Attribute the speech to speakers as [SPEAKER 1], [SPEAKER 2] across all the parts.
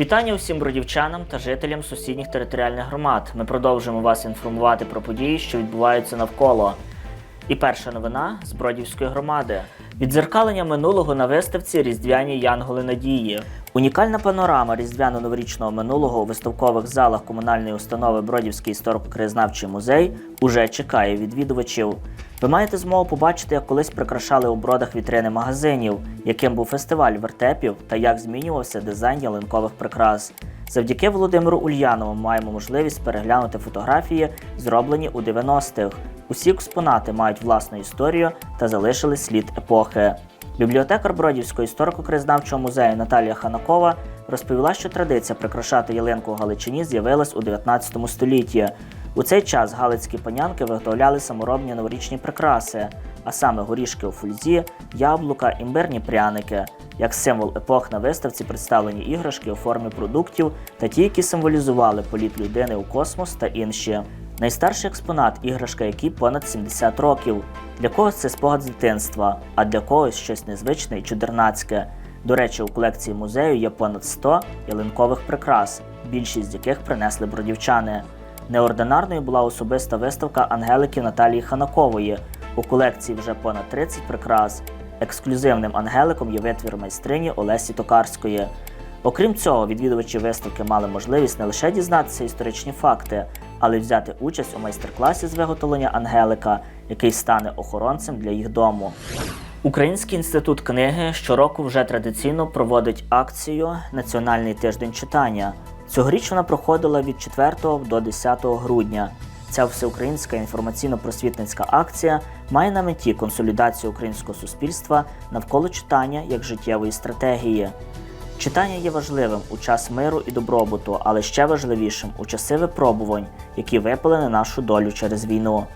[SPEAKER 1] Вітання усім бродівчанам та жителям сусідніх територіальних громад. Ми продовжуємо вас інформувати про події, що відбуваються навколо. І перша новина з Бродівської громади. Відзеркалення минулого на виставці Різдвяні Янголи Надії. Унікальна панорама різдвяно-новорічного минулого у виставкових залах комунальної установи Бродівський історико-краєзнавчий музей уже чекає відвідувачів. Ви маєте змогу побачити, як колись прикрашали у бродах вітрини магазинів, яким був фестиваль вертепів та як змінювався дизайн ялинкових прикрас. Завдяки Володимиру Ульянову маємо можливість переглянути фотографії, зроблені у 90-х. Усі експонати мають власну історію та залишили слід епохи. Бібліотекар Бродівського історико-кризнавчого музею Наталія Ханакова розповіла, що традиція прикрашати ялинку у Галичині з'явилась у 19 столітті. У цей час галицькі панянки виготовляли саморобні новорічні прикраси, а саме горішки у фульзі, яблука, імбирні пряники. Як символ епох на виставці представлені іграшки у формі продуктів та ті, які символізували політ людини у космос та інші. Найстарший експонат іграшка, якій понад 70 років. Для когось це спогад з дитинства, а для когось щось незвичне і чудернацьке. До речі, у колекції музею є понад 100 ялинкових прикрас, більшість з яких принесли бродівчани. Неординарною була особиста виставка Ангелики Наталії Ханакової. У колекції вже понад 30 прикрас. Ексклюзивним ангеликом є витвір майстрині Олесі Токарської. Окрім цього, відвідувачі виставки мали можливість не лише дізнатися історичні факти, але й взяти участь у майстер-класі з виготовлення ангелика, який стане охоронцем для їх дому. Український інститут книги щороку вже традиційно проводить акцію Національний тиждень читання. Цьогоріч вона проходила від 4 до 10 грудня. Ця всеукраїнська інформаційно-просвітницька акція має на меті консолідацію українського суспільства навколо читання як життєвої стратегії. Читання є важливим у час миру і добробуту, але ще важливішим у часи випробувань, які випали на нашу долю через війну.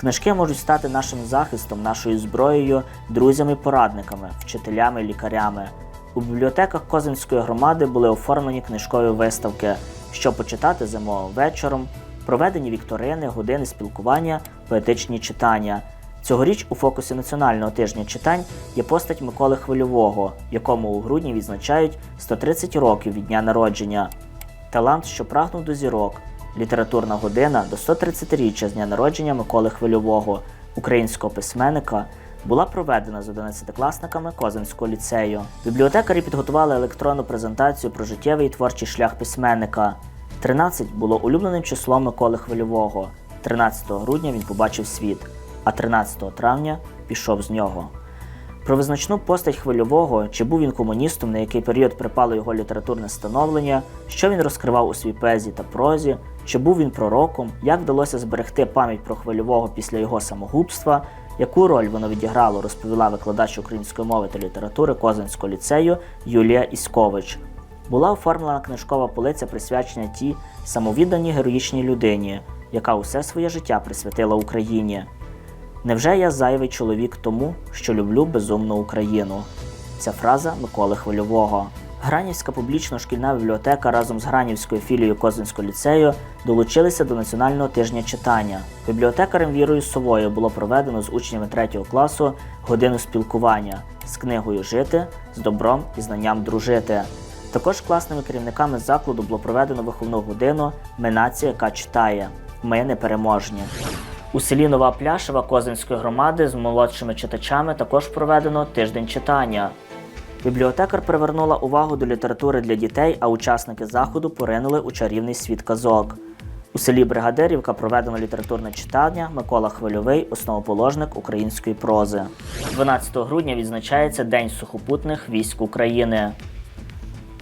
[SPEAKER 1] Книжки можуть стати нашим захистом, нашою зброєю, друзями, порадниками, вчителями, лікарями. У бібліотеках Козинської громади були оформлені книжкові виставки, що почитати зимовим вечором, проведені вікторини, години спілкування, поетичні читання. Цьогоріч у фокусі національного тижня читань є постать Миколи Хвильового, якому у грудні відзначають 130 років від дня народження. Талант, що прагнув до зірок. Літературна година до 130-річчя з дня народження Миколи Хвильового, українського письменника, була проведена з 11-класниками Козинського ліцею. Бібліотекарі підготували електронну презентацію про життєвий і творчий шлях письменника. 13 було улюбленим числом Миколи Хвильового. 13 грудня він побачив світ, а 13 травня пішов з нього. Про визначну постать хвильового, чи був він комуністом, на який період припало його літературне становлення, що він розкривав у своїй поезії та прозі, чи був він пророком, як вдалося зберегти пам'ять про хвильового після його самогубства, яку роль воно відіграло, розповіла викладач української мови та літератури Козинського ліцею Юлія Іськович. Була оформлена книжкова полиця присвячена тій самовідданій героїчній людині, яка усе своє життя присвятила Україні. Невже я зайвий чоловік тому, що люблю безумну Україну? Ця фраза Миколи Хвильового. Гранівська публічно-шкільна бібліотека разом з Гранівською філією Козинського ліцею долучилися до національного тижня читання. Бібліотекарем Вірою Совою було проведено з учнями 3 класу годину спілкування з книгою Жити, з добром і знанням дружити. Також класними керівниками закладу було проведено виховну годину Ми нація, яка читає. Ми непереможні. У селі Нова Пляшева Козинської громади з молодшими читачами також проведено тиждень читання. Бібліотекар привернула увагу до літератури для дітей, а учасники заходу поринули у чарівний світ казок. У селі Бригадирівка проведено літературне читання Микола Хвильовий, основоположник української прози. 12 грудня відзначається День сухопутних військ України.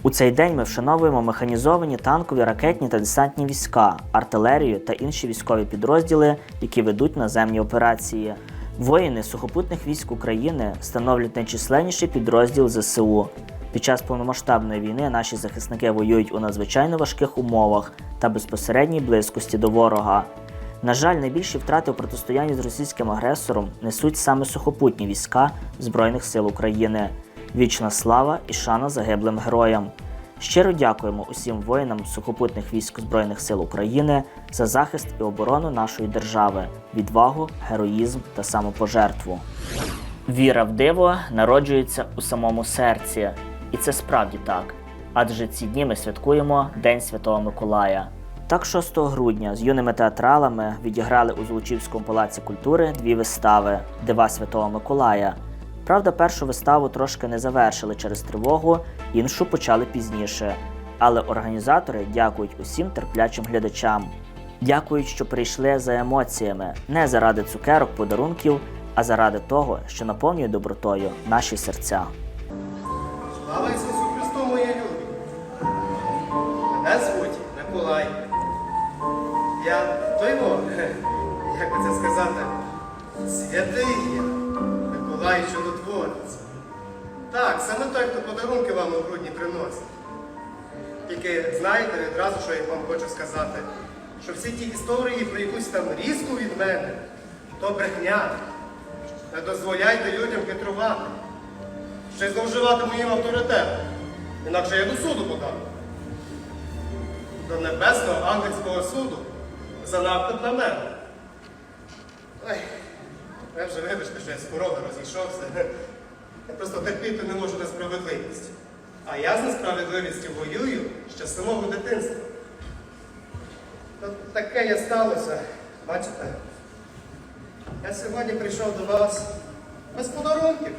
[SPEAKER 1] У цей день ми вшановуємо механізовані танкові, ракетні та десантні війська, артилерію та інші військові підрозділи, які ведуть наземні операції. Воїни сухопутних військ України становлять найчисленніший підрозділ ЗСУ. Під час повномасштабної війни наші захисники воюють у надзвичайно важких умовах та безпосередній близькості до ворога. На жаль, найбільші втрати у протистоянні з російським агресором несуть саме сухопутні війська Збройних сил України. Вічна слава і шана загиблим героям. Щиро дякуємо усім воїнам сухопутних військ Збройних сил України за захист і оборону нашої держави, відвагу, героїзм та самопожертву. Віра в диво народжується у самому серці, і це справді так. адже ці дні ми святкуємо День Святого Миколая. Так 6 грудня з юними театралами відіграли у Золочівському палаці культури дві вистави Дива Святого Миколая. Правда, першу виставу трошки не завершили через тривогу, іншу почали пізніше. Але організатори дякують усім терплячим глядачам. Дякують, що прийшли за емоціями, не заради цукерок, подарунків, а заради того, що наповнює добротою наші серця.
[SPEAKER 2] Слава Ісусу Христу, мої любі! Мене звуть Миколай. Я той як би це сказати, святий є Миколай чудотворець. Так, саме той, хто подарунки вам у грудні приносить. Тільки знаєте відразу, що я вам хочу сказати, що всі ті історії про якусь там різку від мене, то брехня. Не дозволяйте людям хитрувати ще й зловживати моїм авторитетом. Інакше я до суду подам. До небесного ангельського суду за наклеп на мене. Ой, я вже вибачте, що я з пороги розійшовся. Я просто терпіти не можу несправедливість. А я з несправедливістю воюю ще з самого дитинства. Та таке я сталося, бачите? Я сьогодні прийшов до вас без подарунків.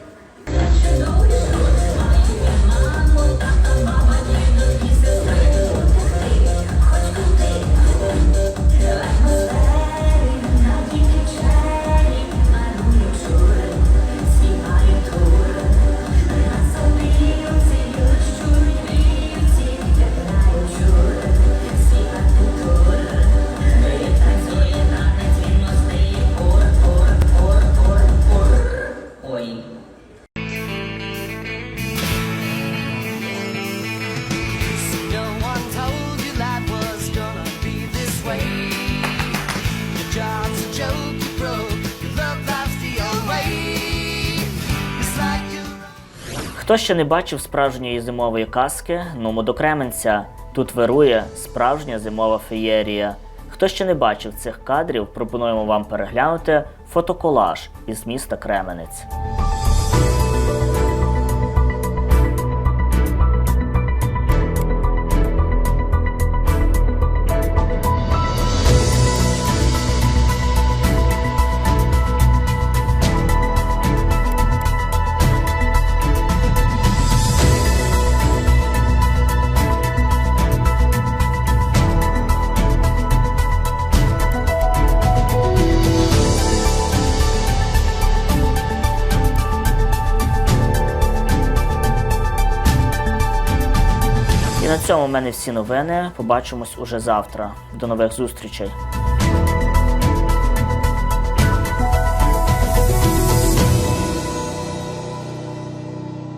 [SPEAKER 1] Хто ще не бачив справжньої зимової казки, нумо до Кременця. Тут вирує справжня зимова феєрія. Хто ще не бачив цих кадрів, пропонуємо вам переглянути фотоколаж із міста Кременець. На цьому в мене всі новини. Побачимось уже завтра. До нових зустрічей.